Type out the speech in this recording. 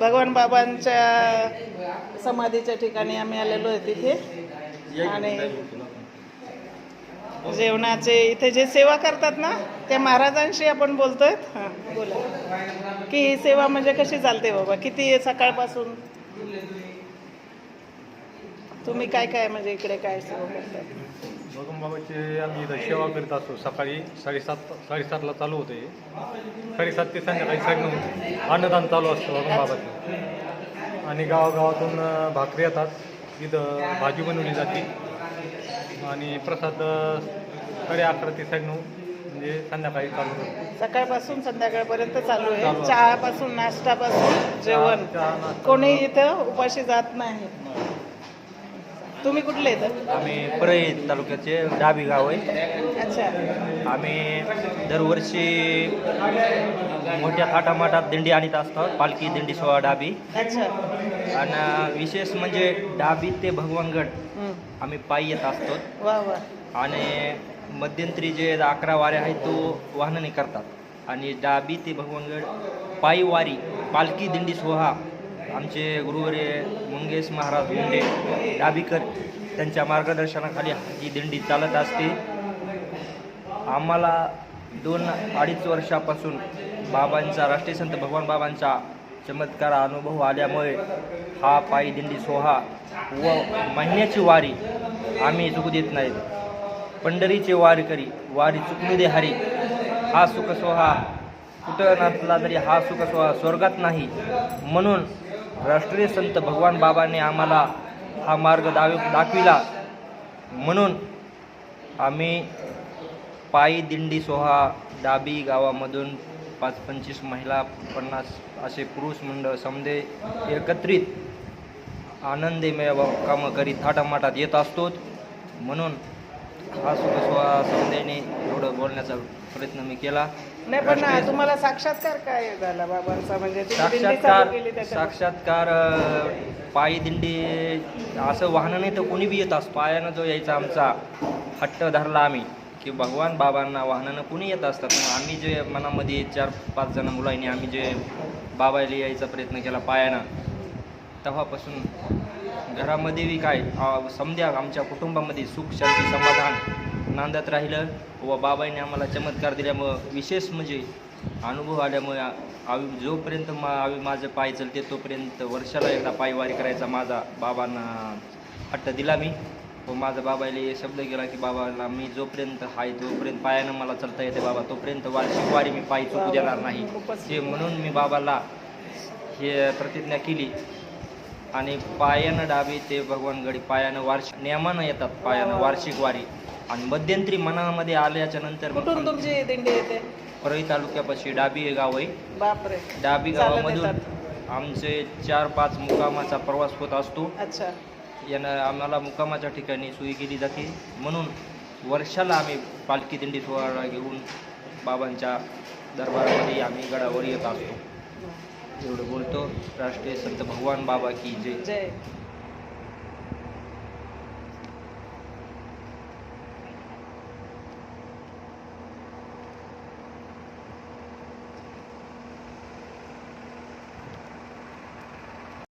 भगवान बाबांच्या समाधीच्या ठिकाणी आम्ही आलेलो आहे तिथे. आणि जेवणाचे इथे जे सेवा करतात ना त्या महाराजांशी आपण बोलतोय. हां बोला. की ही सेवा म्हणजे कशी चालते बाबा? किती आहे सकाळपासून? तुम्ही काय काय म्हणजे इकडे काय सेवा करतात बाबाची आम्ही इथं सेवा करीत असतो. सकाळी साडेसात साडेसातला चालू होते. साडेसात ते संध्याकाळी साडे अन्नदान चालू असतं बाबाचं आणि गावागावातून भाकरी येतात. इथं भाजी बनवली जाते. आणि प्रसाद साडे अकरा ते साडे नऊ म्हणजे संध्याकाळी चालू सकाळपासून संध्याकाळपर्यंत चालू चालू आहे. आहे. चहापासून नाश्तापासून जेवण. चहा, नाश्ता. कोणी इथं उपाशी जात नाही. तुम्ही कुठले इथं आम्ही परळी तालुक्याचे डाबी गाव आहे. अच्छा. आम्ही दरवर्षी मोठ्या थाटामाटात दिंडी आणत असतात पालखी दिंडी सोहळा डाबी. अच्छा. आणि विशेष म्हणजे डाबी ते भगवानगड हं. आम्ही पायी येत असतो. वा वा. आणि मध्यंतरी जे अकरा वाऱ्या आहेत तो वाहनाने करतात. आणि डाबी ते भगवानगड पायी वारी पालखी दिंडी सोहळा आमचे गुरुवर्य मंगेश महाराज मुंडे डाबीकर त्यांच्या मार्गदर्शनाखाली ही दिंडी चालत असते. आम्हाला दोन अडीच वर्षापासून बाबांचा राष्ट्रीय संत भगवान बाबांचा चमत्कार अनुभव आल्यामुळे हा पायी दिंडी सोहा व महिन्याची वारी आम्ही चुकू देत नाहीत पंढरीचे वारकरी वारी चुकू दे हरी हा सुखसोहा कुठं नसला तरी हा सुखसोहा स्वर्गात नाही. म्हणून राष्ट्रीय संत भगवान बाबांनी आम्हाला हा मार्ग दाव दाखविला. म्हणून आम्ही पायी दिंडी सोहा डाबी गावामधून पाच पंचवीस महिला पन्नास असे पुरुष मंडळ समदे एकत्रित आनंदीमय कामं करीत थाटामाटात येत असतो म्हणून हा सुख सोहा समदेने एवढं बोलण्याचा प्रयत्न मी केला. नाही पण तुम्हाला साक्षात्कार काय झाला बाबांचा? म्हणजे तुम्ही दिंडी चालू साक्षात्कार त्याच्या साक्षात्कार अ, पायी दिंडी असं वाहनं नाही तर कोणी बी येत असतो पायानं जो यायचा आमचा हट्ट धरला आम्ही की भगवान बाबांना वाहनानं कुणी येत असतात मग आम्ही जे मनामध्ये चार पाच जण मुलांनी आम्ही जे बाबाला यायचा प्रयत्न केला पायानं तेव्हापासून घरामध्ये बी काय अ, समद्या आमच्या कुटुंबामध्ये सुख शांती समाधान नांदत राहिलं. व बाबांनी आम्हाला चमत्कार दिल्यामुळं विशेष म्हणजे अनुभव आल्यामुळे आम्ही जोपर्यंत मा आम्ही माझं पाय चलते तोपर्यंत वर्षाला एकदा पायवारी करायचा माझा बाबांना हट्ट दिला मी. व माझा बाबाला हे शब्द केला की बाबाला मी जोपर्यंत हाय तोपर्यंत पायानं मला चालता येते बाबा. तोपर्यंत वार्षिक वारी मी पायी चुकू देणार नाही. जे म्हणून मी बाबाला हे प्रतिज्ञा केली. आणि पायानं डावी ते भगवान गडी पायानं वार्षिक नियमानं येतात पायानं वार्षिक वारी. आणि मध्यंतरी मनामध्ये आल्याच्यानंतर मग कुठून तुमची दिंडी येते? परळी तालुक्यापाशी डाबी हे गाव आहे. बापरे. डाबी चालत गावामधून येतात. आमचे चार पाच मुकामाचा प्रवास होत असतो. अच्छा. यानं आम्हाला मुकामाच्या ठिकाणी सोयी केली जाते. म्हणून वर्षाला आम्ही पालखी दिंडी सोहळा घेऊन बाबांच्या दरबारामध्ये आम्ही गडावर येत असतो. एवढं बोलतो. राष्ट्रीय संत भगवान बाबा की जय. जय.